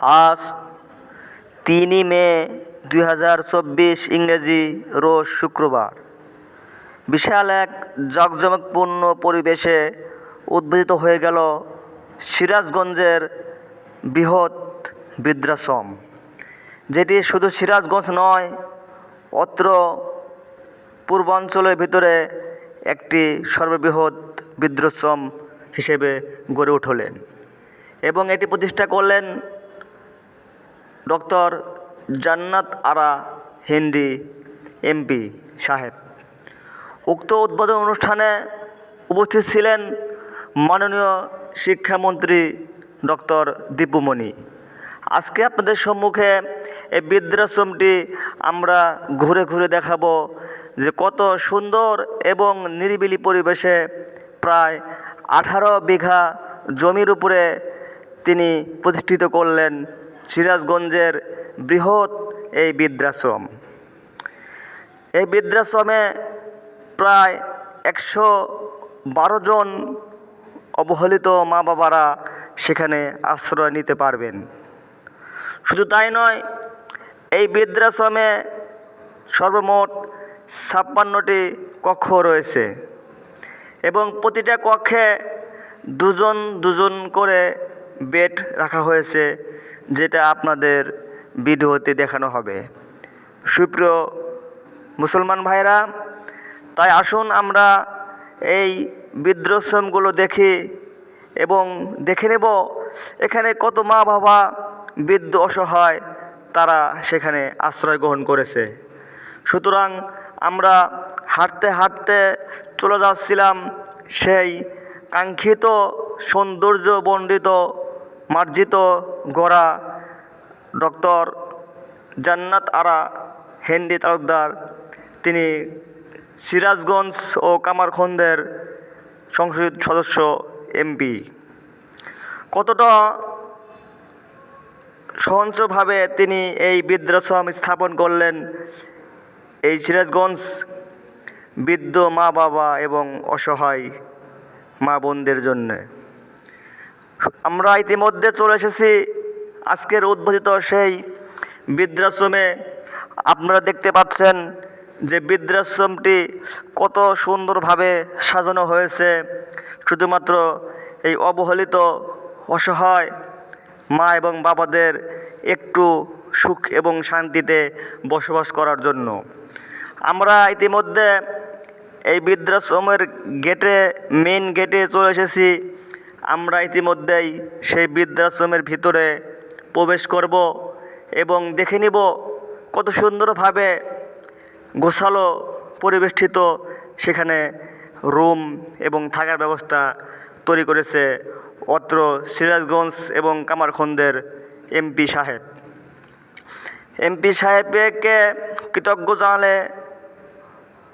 আজ তিনই মে দুই হাজার চব্বিশ ইংরেজি রোজ শুক্রবার। বিশাল এক জাঁকজমকপূর্ণ পরিবেশে উদ্বোধিত হয়ে গেল সিরাজগঞ্জের বৃহৎ বৃদ্ধাশ্রম, যেটি শুধু সিরাজগঞ্জ নয়, অত্র পূর্বাঞ্চলের ভিতরে একটি সর্ববৃহৎ বৃদ্ধাশ্রম হিসেবে গড়ে উঠলেন এবং এটি প্রতিষ্ঠা করলেন ডক্টর জান্নাত আরা হিন্দি এমপি, সাহেব। উক্ত উদ্বোধন অনুষ্ঠানে উপস্থিত ছিলেন মাননীয় শিক্ষামন্ত্রী ডক্টর দীপুমণি আজকে আপনাদের সম্মুখে এই বৃদ্ধাশ্রমটি আমরা ঘুরে ঘুরে দেখাবো যে কত সুন্দর এবং নিরিবিলি পরিবেশে প্রায় আঠারো বিঘা জমির উপরে তিনি প্রতিষ্ঠিত করলেন সিরাজগঞ্জের বৃহৎ এই বৃদ্ধাশ্রম। এই বৃদ্ধাশ্রমে প্রায় একশো বারো জন অবহেলিত মা বাবারা সেখানে আশ্রয় নিতে পারবেন। শুধু তাই নয়, এই বৃদ্ধাশ্রমে সর্বমোট ছাপ্পান্নটি কক্ষ রয়েছে এবং প্রতিটা কক্ষে দুজন দুজন করে বেড রাখা হয়েছে। যেটা আপনাদের ভিডিওতে দেখানো হবে। সুপ্রিয় মুসলমান ভাইরা তাই আসুন আমরা এই বৃদ্ধাশ্রমগুলো দেখি এবং দেখে নেব এখানে কত মা বাবা বৃদ্ধ অসহায় তারা সেখানে আশ্রয় গ্রহণ করেছে। সুতরাং আমরা হাঁটতে হাঁটতে চলে যাচ্ছিলাম সেই কাঙ্ক্ষিত সৌন্দর্য বণ্ডিত মার্জিত গড়া ডক্টর জান্নাত আরা হেন্ডি তালুকদার, তিনি সিরাজগঞ্জ ও কামারখন্দের সংসদ সদস্য, এমপি। কতটা সহঞ্চভাবে তিনি এই বৃদ্ধাশ্রম স্থাপন করলেন, এই সিরাজগঞ্জ বৃদ্ধ মা বাবা এবং অসহায় মা বোনদের জন্যে? আমরা ইতিমধ্যে চলে এসেছি আজকের উদ্বোধিত সেই বৃদ্ধাশ্রমে। আপনারা দেখতে পাচ্ছেন যে বৃদ্ধাশ্রমটি কত সুন্দরভাবে সাজানো হয়েছে। শুধুমাত্র এই অবহেলিত অসহায় মা এবং বাবাদের একটু সুখ এবং শান্তিতে বসবাস করার জন্য। আমরা ইতিমধ্যে এই বৃদ্ধাশ্রমের গেটে মেন গেটে চলে এসেছি। আমরা ইতিমধ্যেই সেই বৃদ্ধাশ্রমের ভিতরে প্রবেশ করব এবং দেখে নিব কত সুন্দরভাবে গোছালো পরিবেষ্টিত সেখানে রুম এবং থাকার ব্যবস্থা তৈরি করেছে অত্র সিরাজগঞ্জ এবং কামারখন্দের এমপি সাহেব। এমপি সাহেবকে কৃতজ্ঞ জানালে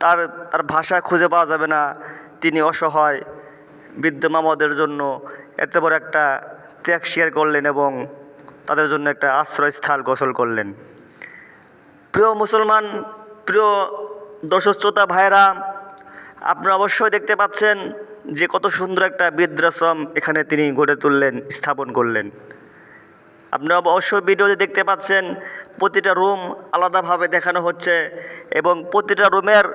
তার তার ভাষা খুঁজে পাওয়া যাবে না। তিনি অসহায়। বৃদ্ধ মামাদের জন্য এত বড় একটা ত্যাগ শেয়ার করলেন এবং তাদের জন্য একটা আশ্রয়স্থল গোসল করলেন। প্রিয় মুসলমান, প্রিয় দর্শক শ্রোতা ভাইরা আপনারা অবশ্যই দেখতে পাচ্ছেন যে কত সুন্দর একটা বৃদ্ধাশ্রম এখানে তিনি গড়ে তুললেন, স্থাপন করলেন। আপনারা অবশ্যই ভিডিওতে দেখতে পাচ্ছেন প্রতিটা রুম আলাদাভাবে দেখানো হচ্ছে এবং প্রতিটা রুমের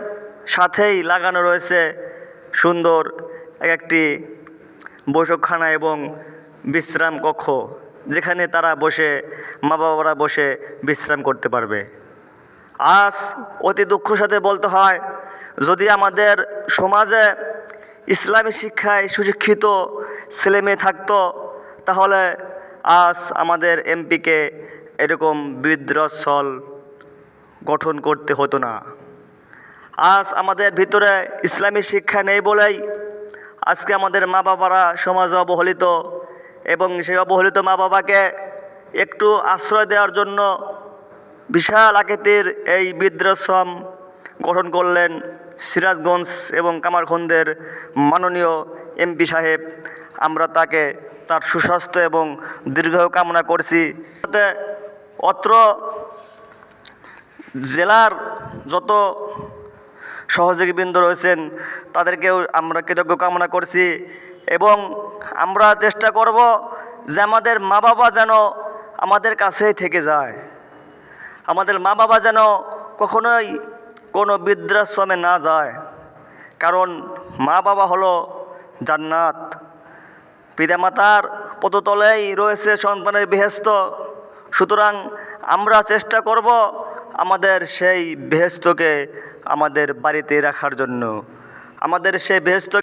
সাথেই লাগানো রয়েছে সুন্দর এক একটি বৈঠকখানা এবং বিশ্রাম কক্ষ, যেখানে তারা বসে মা বাবারা বসে বিশ্রাম করতে পারবে। আজ অতি দুঃখের সাথে বলতে হয়, যদি আমাদের সমাজে ইসলামী শিক্ষায় সুশিক্ষিত ছেলেমেয়ে থাকতো, তাহলে আজ আমাদের এমপিকে এরকম বৃদ্ধাশ্রল গঠন করতে হতো না। আজ আমাদের ভিতরে ইসলামী শিক্ষা নেই বলেই আজকে আমাদের মা বাবারা সমাজে অবহেলিত এবং সেই অবহেলিত মা বাবাকে একটু আশ্রয় দেওয়ার জন্য বিশাল আকৃতির এই বৃদ্ধাশ্রম গঠন করলেন সিরাজগঞ্জ এবং কামারখন্দের মাননীয় এমপি সাহেব। আমরা তাকে তার সুস্বাস্থ্য এবং দীর্ঘায়ু কামনা করছি। অত্র জেলার যত সহযোগীবৃন্দ রয়েছেন, তাদেরকেও আমরা কৃতজ্ঞ কামনা করছি এবং আমরা চেষ্টা করব যে আমাদের মা বাবা যেন আমাদের কাছেই থেকে যায়। আমাদের মা বাবা যেন কখনোই কোনো বৃদ্ধাশ্রমে না যায়, কারণ মা বাবা হলো জান্নাত। পিতামাতার পদতলেই রয়েছে সন্তানের বেহেস্ত সুতরাং আমরা চেষ্টা করব আমাদের সেই বেহেস্তকে আমাদের বাড়িতে রাখার জন্য। আমাদের সে বেহেস্ত